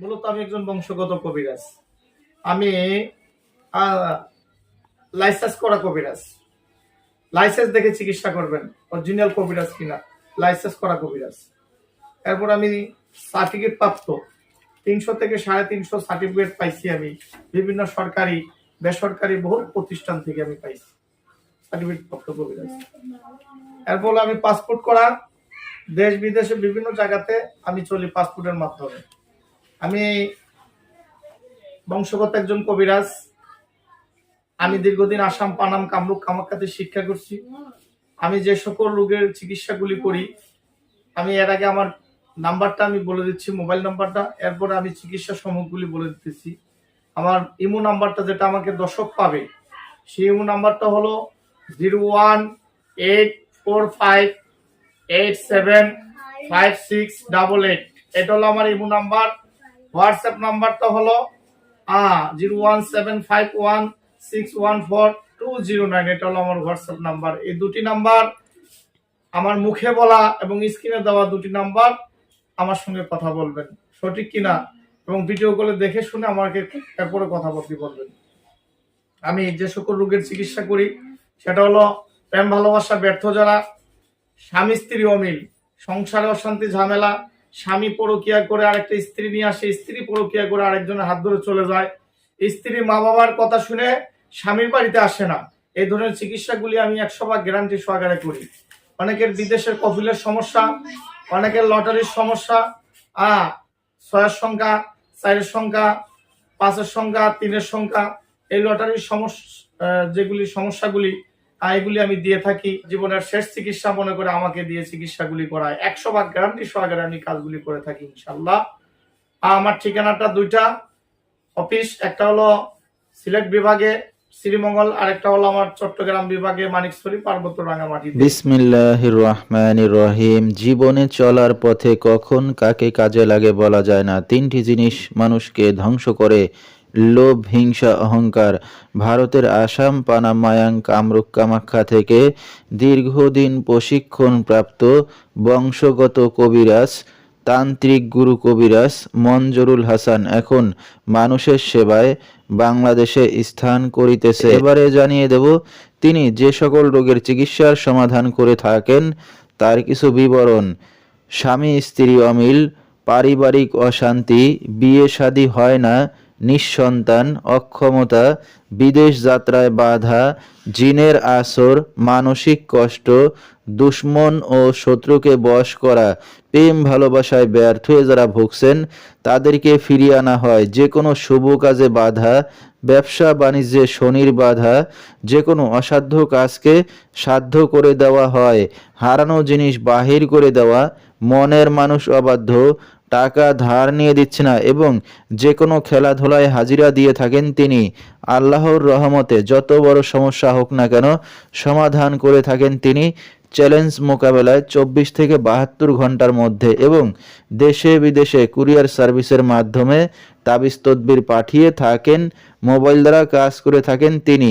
মূলত আমি একজন বংশগত কবিরাজ। আমি লাইসেন্স করা কবিরাজ। লাইসেন্স দেখে চিকিৎসা করবেন অরিজিনাল কবিরাজ কিনা। লাইসেন্স করা কবিরাজ। এরপর আমি সার্টিফিকেট প্রাপ্ত। তিনশো থেকে সাড়ে তিনশো সার্টিফিকেট পাইছি আমি। বিভিন্ন সরকারি, বেসরকারি বহু প্রতিষ্ঠান থেকে আমি পাইছি। সার্টিফিকেট প্রাপ্ত কবিরাজ। এরপর আমি পাসপোর্ট করা। দেশ বিদেশে বিভিন্ন জায়গাতে আমি চলি পাসপোর্টের মাধ্যমে। আমি বংশগত একজন কবিরাজ। আমি দীর্ঘদিন আসাম, পানাম, কামরূপ, কামাখ্যাতে শিক্ষা করছি। আমি যে সকল রোগের চিকিৎসাগুলি করি, আমি এর আগে আমার নাম্বারটা আমি বলে দিচ্ছি, মোবাইল নাম্বারটা। এরপরে আমি চিকিৎসা সামগ্রীগুলি বলে দিতেছি। আমার ইমো নাম্বারটা যেটা আমাকে দর্শক পাবে, সেই ইমো নাম্বারটা হলো zero one eight four five eight seven five six double eight. এটা হলো আমার ইমো নাম্বার। হোয়াটসঅ্যাপ নাম্বারটা হলো zero one seven five one six one four two zero nine এটা হলো আমার হোয়াটসঅ্যাপ নাম্বার এই দুটি নাম্বার আমার মুখে বলা এবং স্ক্রিনে দেওয়া দুটি নাম্বার আমার সঙ্গে কথা বলবেন। সঠিক কিনা এবং ভিডিও গুলো দেখে শুনে আমাকে এরপরে কথা বলতে বলবেন। আমি যে সকল রোগের চিকিৎসা করি, সেটা হলো প্রেম ভালোবাসা, ব্যর্থ যারা স্বামী স্ত্রী অমিল, সংসারে অশান্তি, ঝামেলা স্বামী পরকিয়া করে আরেকটা স্ত্রী নিয়ে আসে, স্ত্রী পরকিয়া করে আরেকজনের হাত ধরে চলে যায়। স্ত্রী মা বাবার কথা শুনে স্বামীর বাড়িতে আসে না। এই ধরনের চিকিৎসাগুলি আমি একশো গ্যারান্টি সহকারে করি। অনেকের বিদেশের কফিলের সমস্যা, অনেকের লটারির সমস্যা, আহ, ছয়ের সংখ্যা, চারের সংখ্যা, পাঁচের সংখ্যা, তিনের সংখ্যা। এই লটারির সমস্যা যেগুলি সমস্যাগুলি এগুলি আমি দিয়ে থাকি, জীবনের শেষ চিকিৎসা মনে করে আমাকে দিয়ে চিকিৎসাগুলি করায়। একশো ভাগ গ্যারান্টি সহকারে আমি কাজগুলি করে থাকি ইনশাল্লাহ আমার ঠিকানাটা দুইটা, অফিস, একটা হলো সিলেট বিভাগে, শ্রীমঙ্গল, আরেকটা হলো আমার চট্টগ্রাম বিভাগে, মানিকছড়ি পার্বত্য রাঙামাটি বিসমিল্লাহির রহিম জীবনে চলার পথে কখন কাকে কাজে লাগে বলা যায় না। তিনটি জিনিস মানুষকে ধ্বংস করে লোভ, হিংসা, অহংকার, ভারতের আসাম, পানাম, মায়াং, কামরূপ, কামাখ্যা থেকে দীর্ঘদিন প্রশিক্ষণ প্রাপ্ত বংশগত কবিরাজ, তান্ত্রিক গুরু কবিরাজ মঞ্জুরুল হাসান এখন মানুষের সেবায় বাংলাদেশে স্থান করিতেছে। এবারে জানিয়ে দেব, তিনি যে সকল রোগের চিকিৎসার সমাধান করে থাকেন, তার কিছু বিবরণ। স্বামী, স্ত্রী অমিল, পারিবারিক অশান্তি, বিয়ে শাদী হয় না নিঃসন্তান, অক্ষমতা, বিদেশ যাত্রায় বাধা, জিনের আসর, মানসিক কষ্ট, দুশ্মন ও শত্রুকে বশ করা, প্রেম ভালোবাসায় ব্যর্থ হয়ে যারা ভুগছেন, তাদেরকে ফিরিয়ে আনা হয়। যে কোনো শুভ কাজে বাধা, ব্যবসা বাণিজ্যে শনির বাধা যে কোনো অসাধ্য কাজকে সাধ্য করে দেওয়া হয়। হারানো জিনিস বাহির করে দেওয়া, মনের মানুষ অবাধ্য টাকা ধার নিয়ে দিচ্ছে না এবং যে কোনো খেলাধুলায় হাজিরা দিয়ে থাকেন তিনি। আল্লাহর রহমতে যত বড় সমস্যা হোক না কেন সমাধান করে থাকেন তিনি চ্যালেঞ্জ মোকাবেলায় চব্বিশ থেকে বাহাত্তর ঘণ্টার মধ্যে এবং দেশে বিদেশে কুরিয়ার সার্ভিসের মাধ্যমে তাবিজ তদবির পাঠিয়ে থাকেন, মোবাইল দ্বারা কাজ করে থাকেন তিনি।